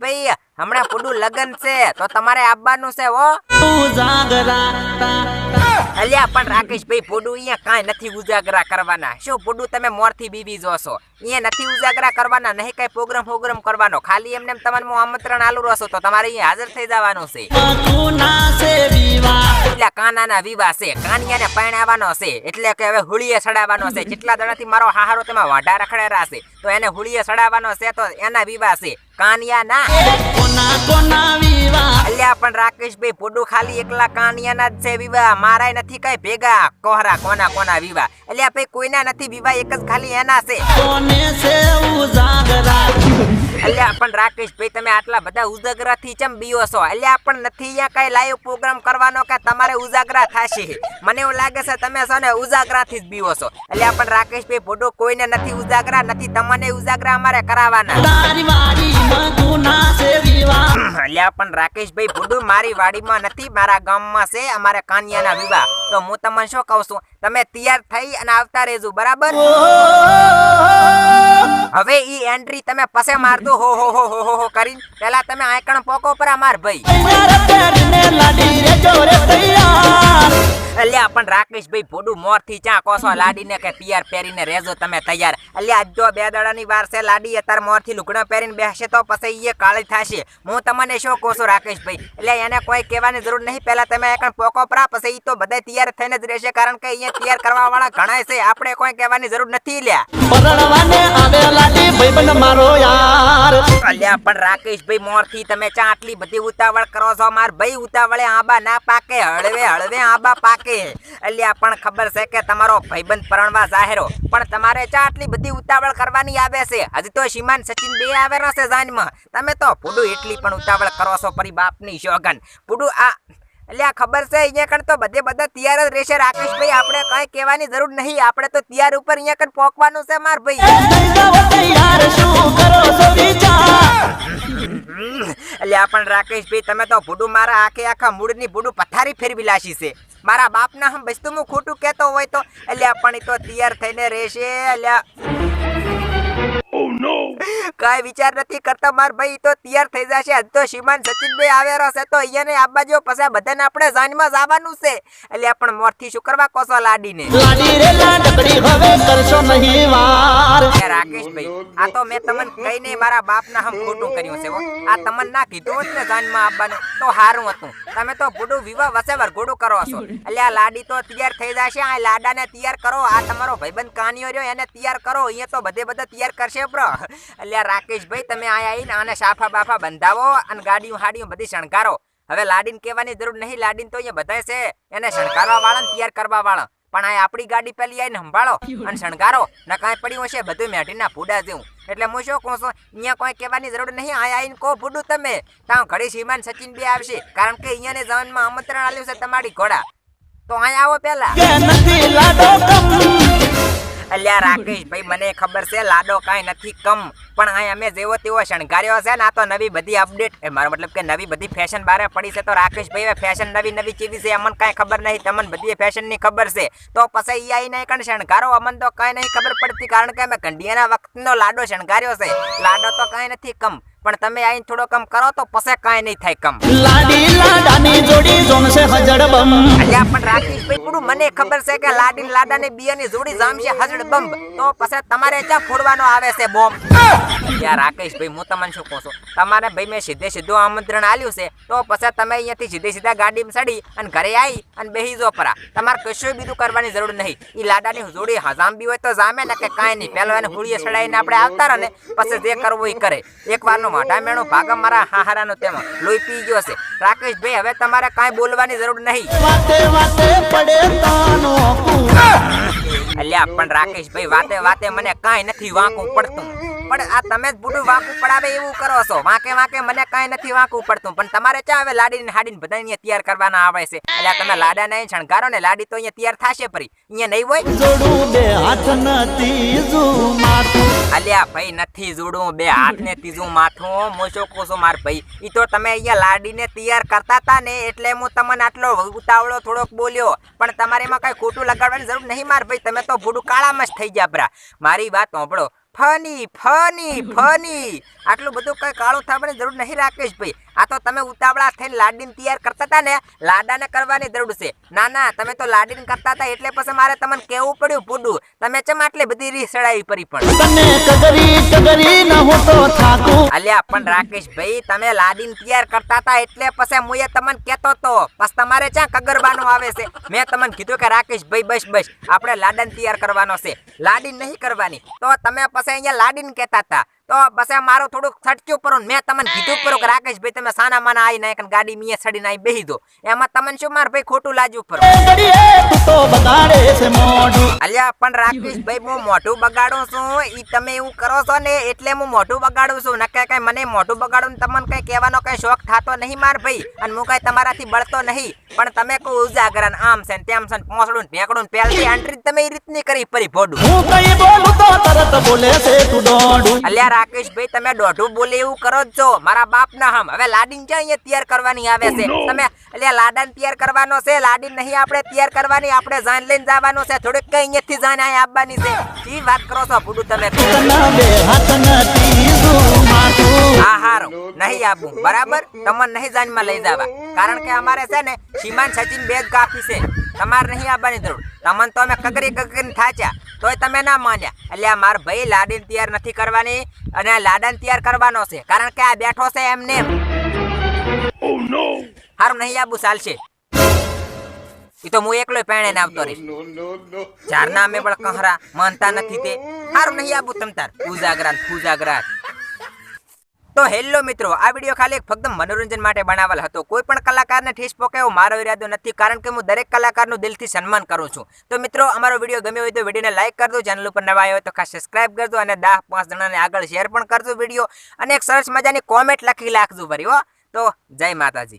ભાઈ, હમણાં પુડુ લગન છે, તો તમારે આવવાનું છે, હો. અલ્યા, પણ રાકેશભાઈ પુડુ અહીંયા કાંઈ નથી ઉજાગરા કરવાના. શું પુડુ તમે મોરથી બીવી જોશો અહીંયા નથી ઉજાગરા કરવાના, નહીં કઈ પ્રોગ્રામ પ્રોગ્રામ કરવાનો. ખાલી એમને તમને હું આમંત્રણ આલુ રહેશો તો તમારે અહીંયા હાજર થઈ જવાનું છે. એટલે કાનાના વિવાહ છે, કાનિયાને પરણાવવાનો છે, એટલે કે હવે હુળીએ સડાવવાનો છે. જેટલા દડાથી મારો હાહારો તેમાં વાઢા રખડેરા છે, તો એને હુળીએ સડાવવાનો છે, તો એના વિવાહ છે કાનિયા ના અલ્યા પણ રાકેશભાઈ પોડું ખાલી એકલા કાનિયાના જ છે વિવાહ. મારાય નથી કઈ ભેગા. કોહરા કોના કોના વિવાહ? અલ્યા ભાઈ કોઈના નથી વિવાહ એક જ ખાલી એના છે. અલ્યા પણ રાકેશભાઈ તમે આટલા બધા ઉજાગરાથી ચમ બીઓ છો? અલ્યા પણ નથી અહીંયા કઈ લાઈવ પ્રોગ્રામ કરવાનો કે તમારે ઉજાગરા થશે? મને એવું લાગે છે તમે છો ને ઉજાગરાથી જ બીવો છો. અલ્યા પણ રાકેશભાઈ ભોડો કોઈને નથી ઉજાગરા નથી તમને ઉજાગરા અમારે કરાવવાના અલ્યા, પણ રાકેશભાઈ ભૂડુ મારી વાડીમાં નથી, મારા ગામમાં છે અમારે કાનિયાના વિવાહ. તો હું તમને શું કહું છું? તમે તૈયાર થઈ અને આવતા રહેજો, બરાબર? હવે ઈ એન્ટ્રી તમે પસે મારજો હો હો હો હો હો કરીને. પેલા તમે આયકણ પોકો પર અમાર ભાઈ. અલ્યા, પણ રાકેશભાઈ ભોડું મોરથી ચા કોસો લાડીને કે પિયર પહેરીને રહેજો તમે તૈયાર. અલ્યા જો બે દડાની વાર છે લાડી, અત્યારે મોરથી લુગડો પહેરીને બેસશે તો પછી એ કાળી થશે. હું તમને શું કહું છું રાકેશભાઈ એટલે એને કોઈ કહેવાની જરૂર નહીં. પહેલાં તમે એકણ પોકો પરા, પછી એ તો બધા તૈયાર થઈને જ રહેશે, કારણ કે અહીંયા તૈયાર કરવા વાળા ઘણા છે. આપણે કોઈ કહેવાની જરૂર નથી, લ્યા. અલ્યા, પણ રાકેશભાઈ મોરથી તમે ચા આટલી બધી ઉતાવળ કરો છો? માર ભાઈ ઉતાવળે આંબા ના પાકે, હળવે હળવે આંબા પાકે. અલ્યા, પણ ખબર છે કે તમારો ભાઈબંધ પરણવા જાહેરો. પણ તમારે ચા આટલી બધી ઉતાવળ કરવાની આવે છે. હજી તો શ્રીમાન સચિન બે આવેલો છે જાનમાં. તમે તો પુડુ એટલી પણ ઉતાવળ કરો છો, પરી બાપની શોગન. પુડુ આ અલ્યા ખબર છે, અહીંયા કણ તો બધે બધા તૈયાર જ રહેશે. રાકેશભાઈ આપણે કઈ કહેવાની જરૂર નહીં. આપણે તો તૈયાર ઉપર અહીંયા કણ પોકવાનું છે માર ભાઈ. એટલે શું કરો છો વિચાર અલ્યા પણ રાકેશભાઈ તમે તો ભૂડું મારા આખે આખા મૂળની ભૂડું પથારી ફેરવી લાશી છે. મારા બાપના હમ બસ્તું હું ખોટું કહેતો હોય તો. એટલે પણ તો તૈયાર થઈને રહેશે. અલ્યા કાંઈ વિચાર નથી કરતા. માર ભાઈ તો તૈયાર થઈ જશે. આજ તો શ્રીમાન સચિનભાઈ આવેલો છે. તો અહીંયાને આબા જો પછી બધાને આપણે જાનમાં જવાનું છે. એટલે પણ મોરથી શું કરવા? કોસો લાડીને. લાડી રે લાડકડી હવે કરશો નહીં વાર. રાકેશભાઈ આ તો મેં તમને કઈ નહીં મારા બાપના હમ ખોટું કર્યું છે આ તમને ના કીધું જ ને જાનમાં આવવાનું તો હારું હતું. તમે તો ભૂડું વિવાહ વસે વરઘોડું કરો છો. એટલે આ લાડી તો તૈયાર થઈ જશે. આ લાડાને તૈયાર કરો. આ તમારો ભાઈબંધ કાનિયો રહ્યો એને તૈયાર કરો. અહીંયા તો બધે બધા તૈયાર કરશે બ્રો. એટલે રાકેશભાઈ તમે આયા આવીને આને સાફા બાફા બંધાવો અને ગાડીઓ હાડીઓ બધી શણગારો. હવે લાડીને કહેવાની જરૂર નહીં, લાડીને તો અહીંયા બધા છે, એને શણગારવા વાળા તૈયાર કરવા વાળા પણ આ આપણી ગાડી પેલી આવીને સંભાળો અને શણગારો ને કાંઈ પડ્યું હશે બધું મેઢીના ફૂડા જેવું. એટલે હું શું કહું છું, અહીંયા કોઈ કહેવાની જરૂર નહીં આ આવીને કહો ફૂડું તમે. તાવ ઘડી શ્રીમાન સચિન બે આવશે, કારણ કે અહીંયાને જવાનમાં આમંત્રણ આલ્યું છે તમારી ઘોડા. તો અહીંયા આવો કમ. અલ્યા રાકેશ ભાઈ મને ખબર છે લાડો કાંઈ નથી કમ. પણ અહીં અમે જેવો તેવો શણગાર્યો છે ને આ તો નવી બધી અપડેટ એ મારો મતલબ કે નવી બધી ફેશન બારે પડી છે તો રાકેશ ભાઈ ફેશન નવી નવી ચીવી છે અમને કાંઈ ખબર નહીં તમને બધી ફેશનની ખબર છે. તો પછી એ આવીને કણ શણગારો અમને તો કાંઈ નહીં ખબર પડતી કારણ કે અમે ઘંડિયાના વખતનો લાડો શણગાર્યો છે. લાડો તો કાંઈ નથી કમ પણ તમે આઈને થોડો કમ કરો તો પછી કાંઈ નહીં થાય કમ. લાડી લાડાની જોડી જોનશે હજડ બમ. અલ્યા પણ રાકેશભાઈ પૂરું મને ખબર છે કે લાડી ને લાડાની બિયાની જોડી જામશે હજડ બંબ. તો પછી તમારે ક્યાં ફોડવાનો આવે છે બોમ્બ? યાર રાકેશભાઈ, હું તમને શું કહું છું? તમારે ભાઈ મેં સીધે સીધું આમંત્રણ આલ્યું છે. તો પછી તમે અહીંયાથી સીધે સીધા ગાડીમાં ચડી અને ઘરે આવી અને બેહી જો પરા. તમારે કશું બીજું કરવાની જરૂર નહીં. ઈ લાડાની જોડી હજામ બી હોય તો જામે ને કે કાંઈ નહીં. પહેલો એને હોળીએ ચડાવીને આપણે આવતા રહે ને પછી જે કરવું એ કરે. એક વારનો મોઢા મેળો ભાગમ મારા હાહારાનો તેમાં લોહી પી ગયો છે. રાકેશભાઈ, હવે તમારે કાંઈ બોલવાની જરૂર નહીં. પડે તાનો અલ્યા પણ રાકેશભાઈ વાતે વાતે મને કાંઈ નથી વાંકું પડતું. પણ આ તમે જ બુડું વાંકું પડાવે એવું કરો છો. વાંકે વાંકે મને કાંઈ નથી વાંકું પડતું. પણ તમારે ચા હવે લાડીને હાડીને બધા અહીંયા તૈયાર કરવાના આવે છે. એટલે તમે લાડાને અહીં શણગારો ને લાડી તો અહીંયા તૈયાર થશે ફરી. અહીંયા નહીં હોય? જોડું બે હાથ નથી અલ્યા ભાઈ નથી જોડું. બે હાથ ને ત્રીજું માથું. મોચો શું કહું છું માર ભાઈ? ઈ તો તમે અહીંયા લાડીને તૈયાર કરતા હતા ને એટલે હું તમને આટલો ઉતાવળો થોડોક બોલ્યો. પણ તમારે એમાં કઈ ખોટું લગાડવાની જરૂર નહીં માર ભાઈ. તમે તો ભૂડું કાળામાં જ થઈ ગયા બરા મારી વાત સાંભળો. Funny funny funny. આટલું બધું કઈ કાળું થવાની જરૂર નહીં રાકેશ ભાઈ. આ તો તમે ઉતાવળા થઈને લાડીને તૈયાર કરતા હતા ને લાડાને કરવાની જરૂર છે. ના ના તમે તો લાડીને કરતા હતા એટલે પછી મારે તમને કેવું પડ્યું પૂડું તમે ચમ આટલી બધી રીસ ચડાવી પડી પણ? હું અલ્યા પણ રાકેશ ભાઈ તમે લાડીને તૈયાર કરતા હતા એટલે પછી મુએ તમને કહેતો તો. પછી તમારે ક્યાં કગરવાનું આવે છે? મેં તમને કીધું કે રાકેશ ભાઈ બસ બસ આપણે લાડાને તૈયાર કરવાનો છે. લાડી નહીં કરવાની. તો તમે પછી અહીંયા લાડીને કહેતા હતા. તો બસ મારું થોડુંક છટક્યું પરું મેં તમને કીધું પરું કે રાકેશ ભાઈ તમે સાના માના આવી નાખ ગાડી મીએ સડીને આવી બેહી દો. એમાં તમને શું માર ભાઈ ખોટું લાજવું પરું અલ્યા, પણ રાકેશ ભાઈ, હું મોઢું બગાડું છું. ઈ તમે એવું કરો છો ને એટલે હું મોઢું બગાડું છું. નકે કઈ મને મોઢું બગાડું તમને કઈ કહેવાનો કઈ શોખ થાતો નહીં માર ભાઈ. અને હું કઈ તમારાથી બળતો નહીં. પણ તમે કોઈ ઉજાગરા આમ છે તેમ છે પોસડું ભેંકડું પહેલથી એન્ટ્રી તમે એ રીતની કરી પરી ભોડું. હું કઈ બોલું તો તરત બોલે છે. તું દોડું અલ્યા રાકેશભાઈ તમે દોઢું બોલે એવું કરો જ છો. મારા બાપ ના હમ. હવે લાડીન ક્યાં અહીંયા તૈયાર કરવાની આવે છે? તમે અલ્યા લાડાને તૈયાર કરવાનો છે લાડીન નહીં આપણે તૈયાર કરવાની આપણે જાન લઈને જવાનો છે. થોડીક કઈ અહીંયાથી જાન અહીંયા આવવાની છે. ઈ વાત કરો છો ભૂડું તમે? હા હારું નહીં આપું. બરાબર? તમને નહીં જાનમાં લઈ જવા. કારણ કે અમારે છે ને સીમાન સચિન બે જ કાફી છે. તમારે નહીં આવવાની જરૂર. તમને તો અમે કગરી કગરી થાચ્યા. તોય તમે ના માન્યા. એટલે આ મારા ભાઈ લાડીને તૈયાર નથી કરવાની અને લાડાને તૈયાર કરવાનો છે. કારણ કે આ બેઠો છે એમને હારું નહીં આબુ ચાલશે. એ તો હું એકલો પેણે આવતો રહીશ. ચારના અમે પણ કહરા માનતા નથી તે. હારું નહીં આબુ તમ તાર. ઉજાગરા ને ફૂજાગરા. તો હેલો મિત્રો, આ વીડિયો ખાલી ફક્ત મનોરંજન માટે બનાવેલ હતો. કોઈ પણ કલાકારને ઠીસ પોકે એવો મારો ઇરાદો નથી, કારણ કે હું દરેક કલાકારનું દિલથી સન્માન કરું છું. તો મિત્રો, અમારો વીડિયો ગમ્યો હોય તો વિડીયોને લાઇક કરજો ચેનલ ઉપર નવા આવ્યો હોય તો ખાસ સબસ્ક્રાઇબ કરજો અને દસ પાંચ જણાને આગળ શેર પણ કરજો વીડિયો. અને એક સરસ મજાની કોમેન્ટ લખી નાખજો ભરી તો જય માતાજી.